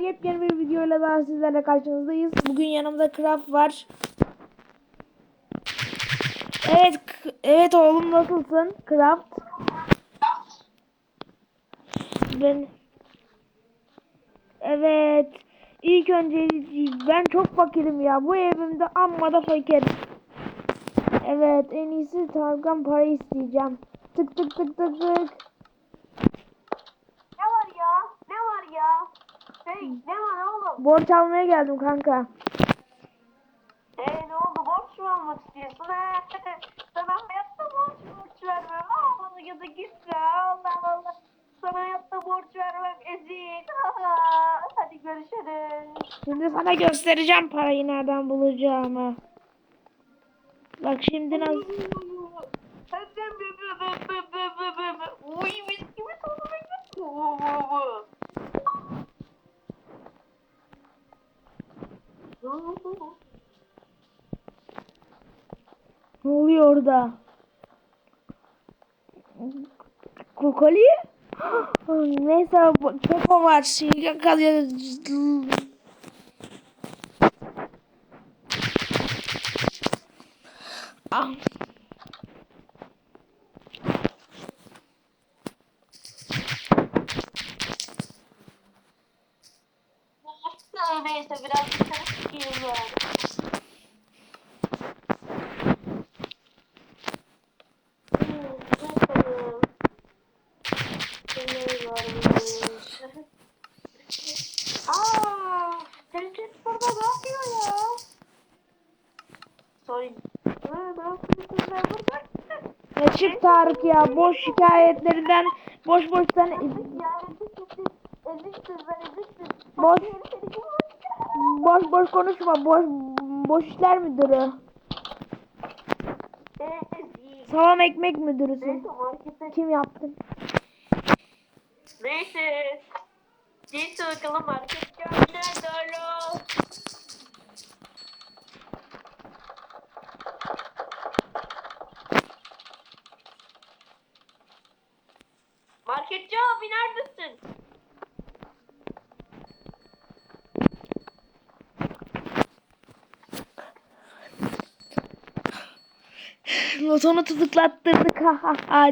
Yepyeni bir videoyla daha sizlerle karşınızdayız. Bugün yanımda Craft var. Evet, evet oğlum nasılsın? Craft. Ben Evet. İlk önce ben çok fakirim ya. Bu evimde amma da fakirim. Evet, en iyisi Tarkan para isteyeceğim. Tık tık tık tık tık. Ne var ya? Ne var ya? Hey ne var oğlum? Borç almaya geldim kanka. Ee ne oldu? Borç mu almak istiyorsun ha? Sana hayatta borç borç vermem. Al ya da gitme. Allah Allah. Sana hayatta borç vermem ezik. Hadi görüşürüz. Şimdi sana göstereceğim parayı nereden bulacağımı. Bak şimdi nasıl... Uy mis gibi tanımayın. Ne oluyor orada? Kokoli? Neyse Keko var. Şey kalıyor. Ah. Neyse biraz dışarı çıkayım ben. Hmm, bakalım. Ne varmış? Aa, Herkes burada ne yapıyor ya? Sorry. Ha, ne yapıyorsun sen burada? Ya çık Tarık ya. Boş şikayetlerinden boş boş kim vuracak? boş boş konuşma. Boş boş işler müdürü. Salam ekmek müdürüsün. Kim yaptın? Neyse. Neyse bakalım market camine doğru. Notonu tutuklattırdık.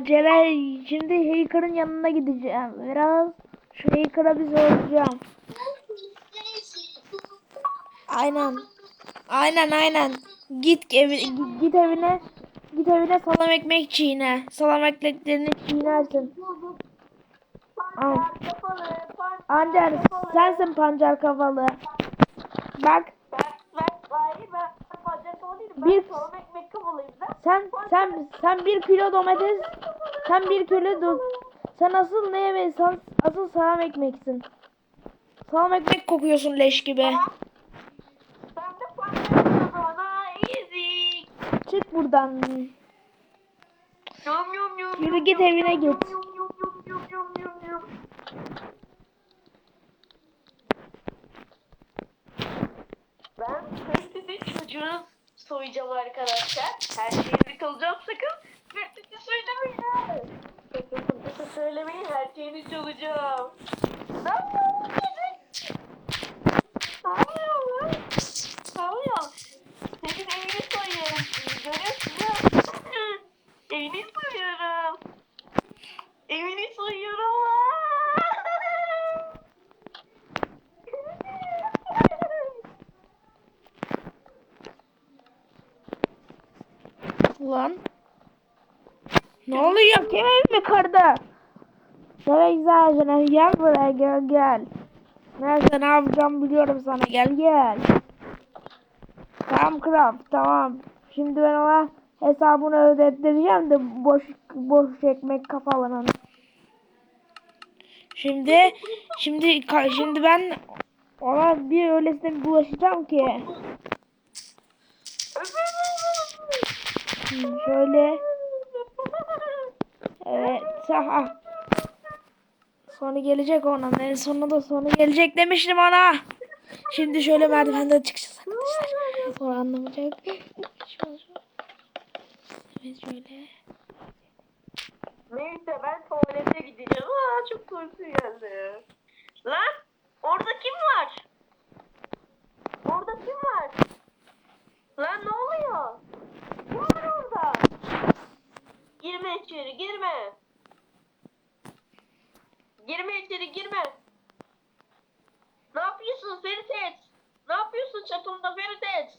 Celal şimdi Hacker'ın yanına gideceğim. Biraz şu Hacker'a bir soracağım. Aynen. Aynen aynen. Git evi, git evine. Git evine salam ekmek çiğne. Salam ekmeklerini çiğnersin. Pancar Ander sensin pancar kafalı. Bak Bir- ben. sen sen sen bir kilo domates sen bir kilo do sen asıl ne yemeysen asıl salam ekmeksin. Salam ekmek kokuyorsun leş gibi. Çık buradan. Yürü git evine git. Ben Ferdi'nin çocuğunu soyacağım arkadaşlar. Her şeyini çalacağım sakın. Ferdi'ni söylemeyin. Sakın sakın söylemeyin her şeyini çalacağım. Ne yapıyorsun kızım? Ne yapıyorsun lan? Ne yapıyorsun? Senin evini soyuyorum. Görüyorsun ya. Evini soyuyorum. Evini soyuyorum. Ulan. Ne oluyor? Kim evimi kırdı? Güzelce gel buraya gel gel. Nerede ne yapacağım biliyorum sana gel gel. Tamam Craft tamam. Şimdi ben ona hesabını ödettireceğim de boş boş ekmek kafalının. Şimdi şimdi şimdi ben ona bir öylesine bulaşacağım ki. Şöyle evet aha. Sonra gelecek ona. En sonunda da sonra gelecek demiştim ona. Şimdi şöyle merdivenden çıkacağız arkadaşlar. Sonra anlamayacak. Evet şöyle. Neyse ben tuvalete gideceğim. Aa çok korku geldi. Lan orada kim var? Orada kim var? Lan ne oluyor? Kim var orada? Girme içeri girme içeri girme. Ne yapıyorsun Feritet? Ne yapıyorsun çatımda Feritet?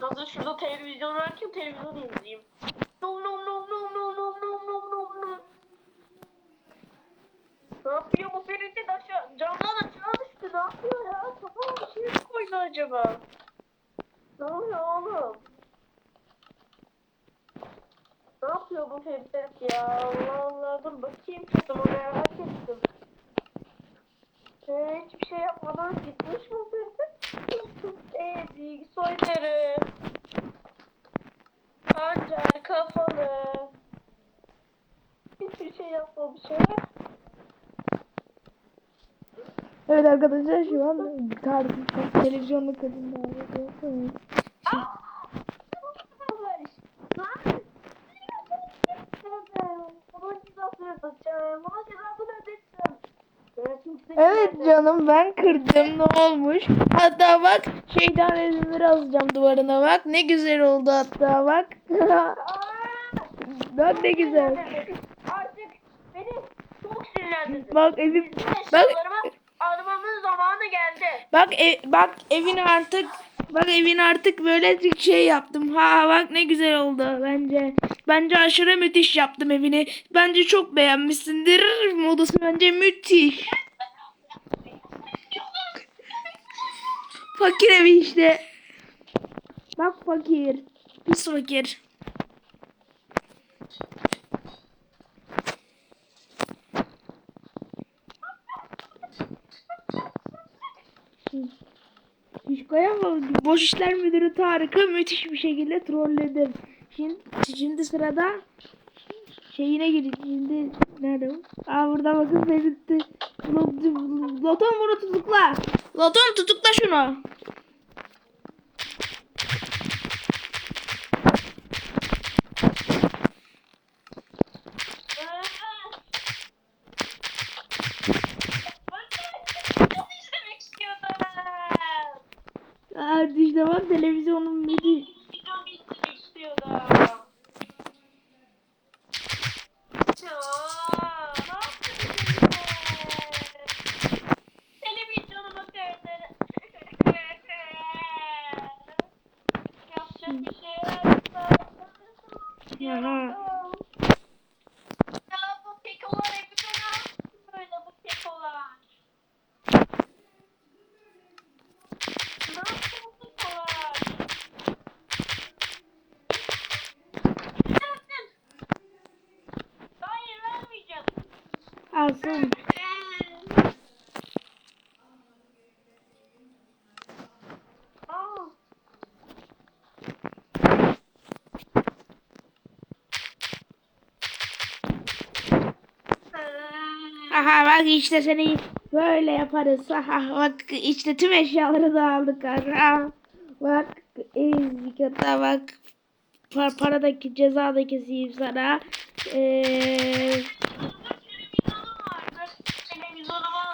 Hazır şurada televizyon varken televizyon izleyeyim. No no no no no no no no no no. Ne yapıyor bu Feritet aşağı? Camdan aşağı düştü. Ne yapıyor ya? Tamam bir şey koydu acaba. Ne oluyor oğlum? Ne yapıyor bu Feritet ya? Allah Allah dur bakayım çatıma ben. Yapmadan gitmiş mi? Eee bilgisayarı. Pancar kafalı. Hiçbir şey yapmamış ya. Evet arkadaşlar şu an tarih televizyonlu kadın davet yapıyor. Evet canım ben kırdım ne olmuş? Hatta bak şeytan resimleri asacağım duvarına bak. Ne güzel oldu hatta bak. bak ne güzel. Artık beni çok sinirlendirdin. Bak evim bak almamın zamanı geldi. bak ev, bak evin artık bak evin artık böyle bir şey yaptım. Ha bak ne güzel oldu bence. Bence aşırı müthiş yaptım evini. Bence çok beğenmişsindir. Modası bence müthiş. Fakir evi işte. Bak fakir. Pis fakir. Fişko'ya bak. Boş işler müdürü Tarık'ı müthiş bir şekilde trolledim. Şimdi, şimdi sırada şeyine girdik. Şimdi nerede bu? Aa burada bakın belirtti. Loton bunu tutukla. Loton tutukla şunu. Arkadaşlar Dicle var televizyonun midi. Videomu izlemek istiyorlar. Alsın. Aha bak işte seni böyle yaparız. Aha bak işte tüm eşyaları da aldık. Aha. Bak ezik hatta bak par paradaki ceza da keseyim sana. Ee,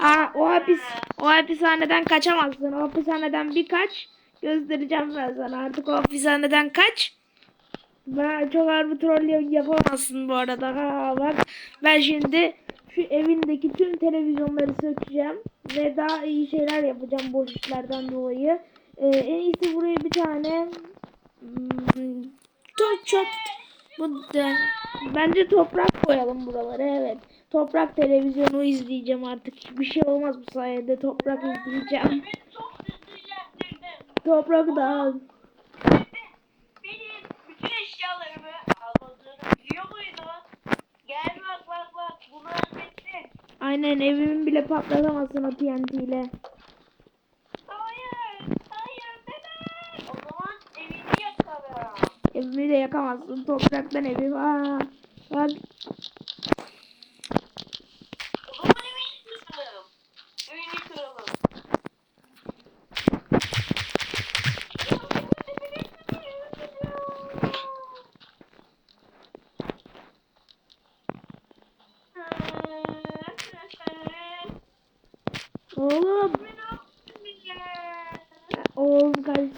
aa, o hapis o hapishaneden kaçamazsın. O hapishaneden bir kaç. Göstereceğim ben sana. Artık o hapishaneden kaç. Ben çok bir troll yapamazsın bu arada. Ha, bak ben şimdi şu evindeki tüm televizyonları sökeceğim ve daha iyi şeyler yapacağım boş işlerden dolayı. Ee, en iyisi buraya bir tane hmm, çok çok bu bence toprak koyalım buralara evet. Toprak televizyonu izleyeceğim artık. Hiçbir şey olmaz bu sayede. Toprak izleyeceğim. Toprak da Benim bütün eşyalarımı almadığını biliyor muydun? Gel bak bak bak bunu hallettin. aynen evimi bile patlatamazsın o TNT ile. Hayır, hayır neden? O zaman evini yakarım. Evimi de yakamazsın. Topraktan evim. Aa, bak O zaman evini kıralım. Evini kıralım. oğlum. Ne yaptın ya? Oğlum kaç.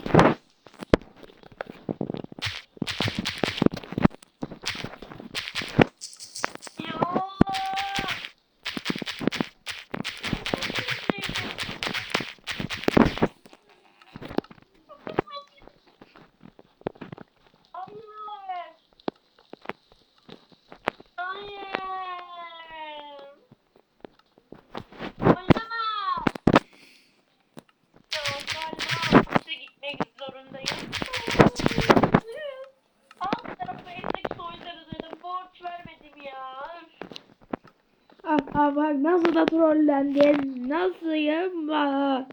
Bak nasıl da trollendin. Nasıl yapma.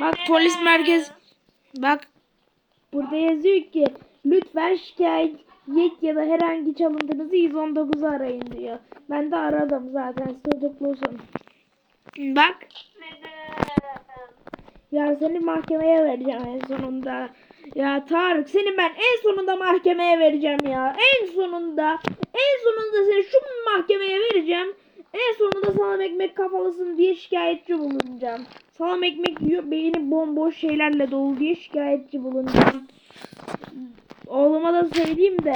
Bak polis merkez. Bak. Burada yazıyor ki lütfen şikayet ya da herhangi çalıntınızı 119'u arayın diyor. Ben de aradım zaten tutuklusun. Bak. Ya seni mahkemeye vereceğim en sonunda. Ya Tarık seni ben en sonunda mahkemeye vereceğim ya. En sonunda. En sonunda seni şu mahkemeye vereceğim. En sonunda salam ekmek kafalısın diye şikayetçi bulunacağım. Salam ekmek yiyor beyni bomboş şeylerle dolu diye şikayetçi bulunacağım. Oğluma da söyleyeyim de.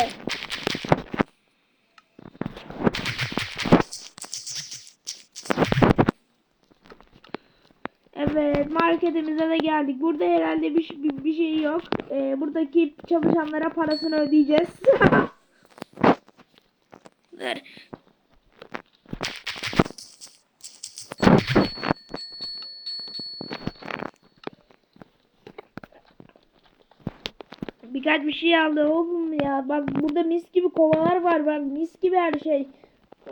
Marketimize de geldik. Burada herhalde bir, bir, bir şey yok. Ee, buradaki çalışanlara parasını ödeyeceğiz. Dur. Birkaç bir şey aldı oğlum ya. Bak burada mis gibi kovalar var. Bak mis gibi her şey.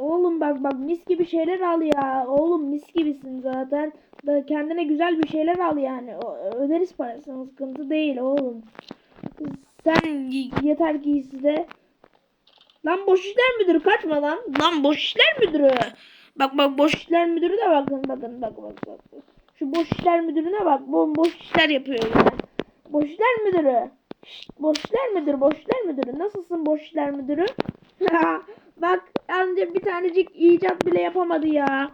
Oğlum bak bak mis gibi şeyler al ya. Oğlum mis gibisin zaten. Da kendine güzel bir şeyler al yani. O- Öderiz parasını sıkıntı değil oğlum. Sen yeter ki iste. Lan boş işler müdürü kaçma lan. Lan boş işler müdürü. Bak bak boş işler müdürü de bakın bakın bak bak bak. Şu boş işler müdürüne bak. Bomboş işler yapıyor yine. Boş işler müdürü. Şşt, boş işler müdürü, boş işler müdürü. Nasılsın boş işler müdürü? bak amca bir tanecik icat bile yapamadı ya.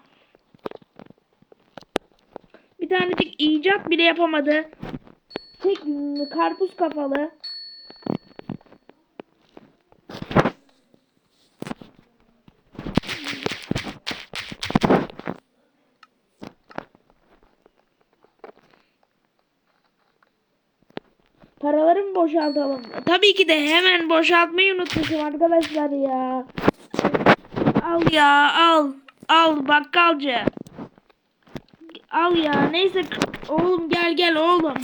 Bir tanecik icat bile yapamadı. Tek karpuz kafalı. Paraları mı boşaltalım? Tabii ki de hemen boşaltmayı unutmuşum arkadaşlar ya. Al ya al. Al bakkalcı. Al ya neyse oğlum gel gel oğlum.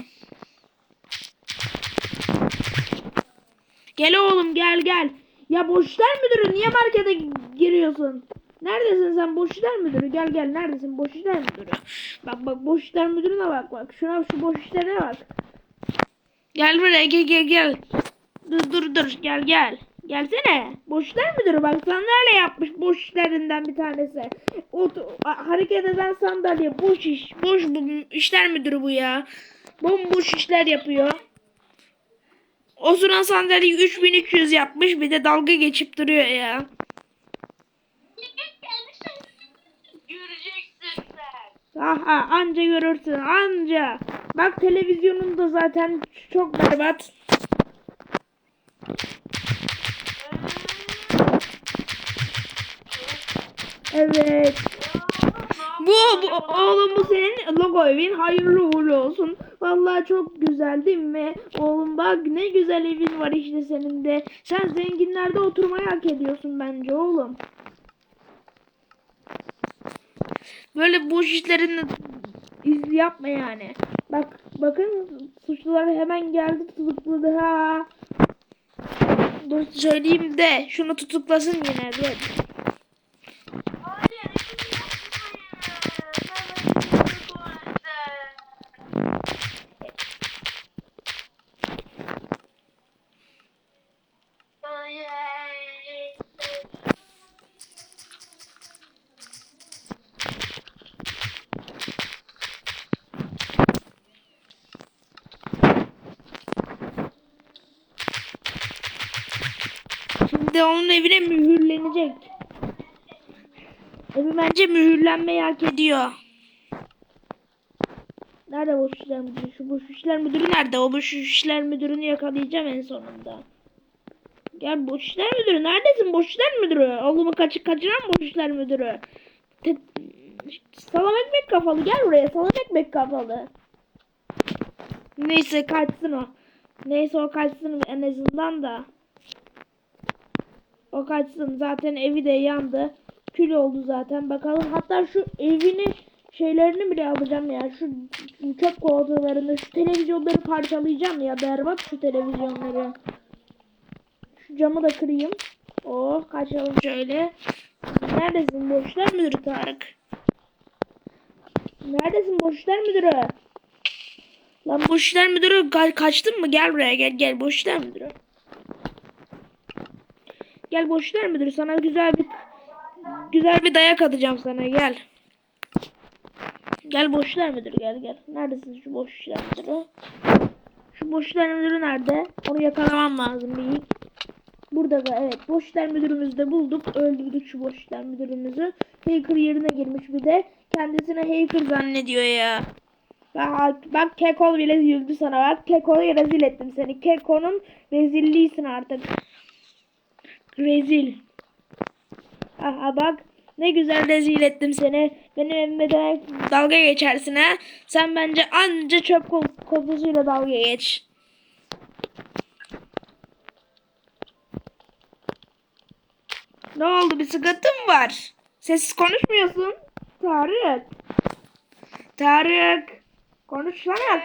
Gel oğlum gel gel. Ya boş işler müdürü niye markete giriyorsun? Neredesin sen boş işler müdürü? Gel gel neredesin boş işler müdürü? Bak bak boş işler müdürüne bak bak. Şuna şu boş bak. Gel buraya gel gel gel. Dur dur dur gel gel. Gelsene. Boş işler müdürü bak sandalye yapmış boş işlerinden bir tanesi. O hareket eden sandalye boş iş. Boş bu işler müdürü bu ya. Bomboş işler yapıyor. Oturan sandalyeyi 3300 yapmış bir de dalga geçip duruyor ya. Aha anca görürsün anca. Bak televizyonun da zaten çok berbat. Evet. Bu, bu oğlum bu senin logo evin hayırlı uğurlu olsun. Vallahi çok güzel değil mi? Oğlum bak ne güzel evin var işte senin de. Sen zenginlerde oturmayı hak ediyorsun bence oğlum. Böyle boş işlerini iz yapma yani. Bak bakın suçlular hemen geldi tutukladı ha. Dur söyleyeyim de şunu tutuklasın yine dur. Hayır, elini yapmayın. Ben acıyorum tuvalete. Hayır. Şimdi onun evine mühürlenecek. Evi bence mühürlenmeyi hak ediyor. Nerede boş işler müdürü? Şu boş işler müdürü nerede? O boş işler müdürünü yakalayacağım en sonunda. Gel boş işler müdürü neredesin boş işler müdürü? Oğlumu kaçı kaçıran boş işler müdürü. Te- salam ekmek kafalı gel buraya salam ekmek kafalı. Neyse kaçsın o. Neyse o kaçsın en azından da. O kaçsın. Zaten evi de yandı. Kül oldu zaten. Bakalım hatta şu evini şeylerini bile alacağım ya. Şu çöp kovatalarını, şu televizyonları parçalayacağım ya. Berbat şu televizyonları. Şu camı da kırayım. Oh kaçalım şöyle. Neredesin borçlar müdürü Tarık? Neredesin borçlar müdürü? Lan borçlar müdürü ka- kaçtın mı? Gel buraya gel gel borçlar müdürü. Gel borçlar müdürü sana güzel bir güzel bir dayak atacağım sana gel. Gel borçlar müdürü gel gel. Neredesin şu borçlar müdürü? Şu borçlar müdürü nerede? Onu yakalamam lazım bir. Burada da evet boşlar müdürümüzü de bulduk. Öldürdük şu boşlar müdürümüzü. Hacker yerine girmiş bir de. Kendisine hacker zannediyor ya. Bak, bak Kekol bile güldü sana bak. Kekol'u rezil ettim seni. Keko'nun rezilliğisin artık. Rezil. Aha bak ne güzel rezil ettim seni. Benim evime de dalga geçersin ha. Sen bence anca çöp kopuzuyla dalga geç. Ne oldu bir sıkıntı mı var? Sessiz konuşmuyorsun. Tarık. Tarık. Konuşsana.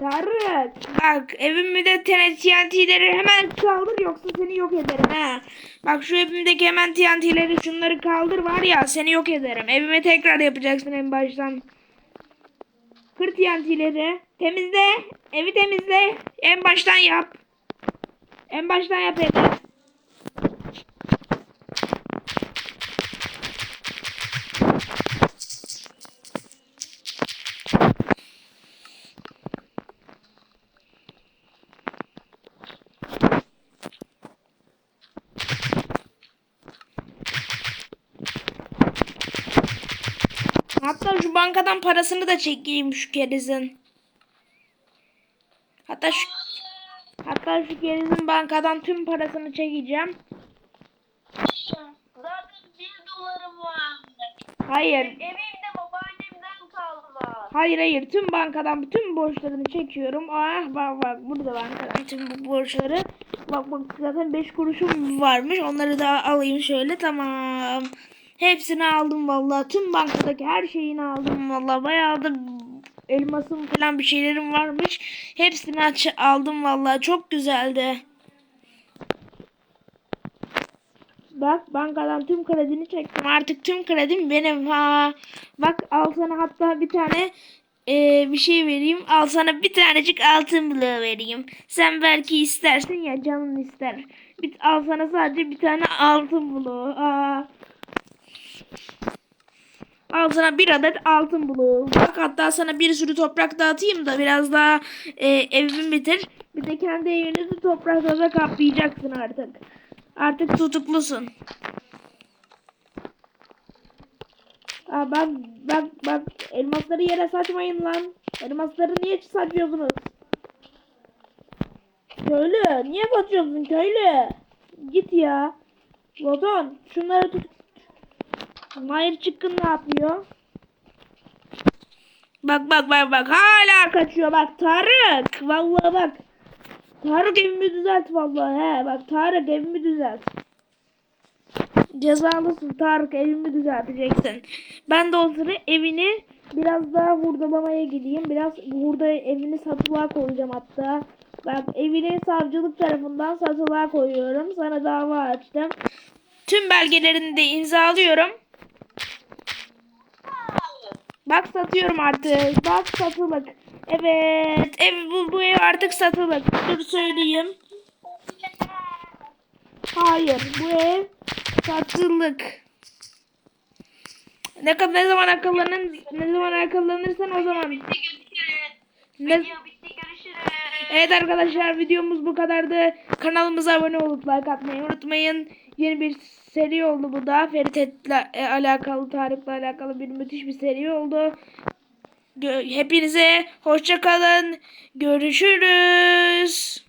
Tarık. Bak evimde de TNT'leri hemen kaldır yoksa seni yok ederim ha. Bak şu evimdeki hemen TNT'leri şunları kaldır var ya seni yok ederim. Evime tekrar yapacaksın en baştan. Kır TNT'leri. Temizle. Evi temizle. En baştan yap. En baştan yap evi. Hatta şu bankadan parasını da çekeyim şu kerizin. Hatta şu hatta şu kerizin bankadan tüm parasını çekeceğim. Zaten bir dolarım var. Hayır. Evimde babaannemden kalma. Hayır hayır tüm bankadan bütün borçlarını çekiyorum. Ah bak bak burada bankadan tüm bu borçları. Bak bak zaten 5 kuruşum varmış. Onları da alayım şöyle tamam. Hepsini aldım vallahi. Tüm bankadaki her şeyini aldım vallahi. Bayağı da elmasım falan bir şeylerim varmış. Hepsini aç aldım vallahi. Çok güzeldi. Bak bankadan tüm kredini çektim. Artık tüm kredim benim. Ha. Bak al sana hatta bir tane e, bir şey vereyim. Al sana bir tanecik altın bloğu vereyim. Sen belki istersin ya canın ister. Bir, al sana sadece bir tane altın bloğu. Aa. Al sana bir adet altın bloğu. Bak hatta sana bir sürü toprak dağıtayım da biraz daha e, evimi bitir. Bir de kendi evinizi toprakla da kaplayacaksın artık. Artık tutuklusun. Aa bak bak bak elmasları yere saçmayın lan. Elmasları niye saçıyorsunuz? Köylü niye saçıyorsun köylü? Git ya. Loton şunları tut. Mahir çıkkın ne yapıyor? Bak bak bak bak hala kaçıyor bak Tarık. Vallahi bak. Tarık evimi düzelt vallahi he bak Tarık evimi düzelt. Cezalısın Tarık evimi düzelteceksin. Ben de o sıra evini biraz daha hurdalamaya gideyim. Biraz hurda evini satılığa koyacağım hatta. Bak evini savcılık tarafından satılığa koyuyorum. Sana dava açtım. Tüm belgelerini de imzalıyorum. Bak satıyorum artık. Bak satılık. Evet. Ev bu, bu ev artık satılık. Dur söyleyeyim. Hayır. Bu ev satılık. Ne kadar ne zaman akıllanın ne zaman akıllanırsan o zaman. Bitti görüşürüz. Ne, Video bitti görüşürüz. evet arkadaşlar videomuz bu kadardı. Kanalımıza abone olup like atmayı unutmayın. Yeni bir seri oldu bu da. Ferit'le e, alakalı, Tarık'la alakalı bir müthiş bir seri oldu. Hepinize hoşça kalın. Görüşürüz.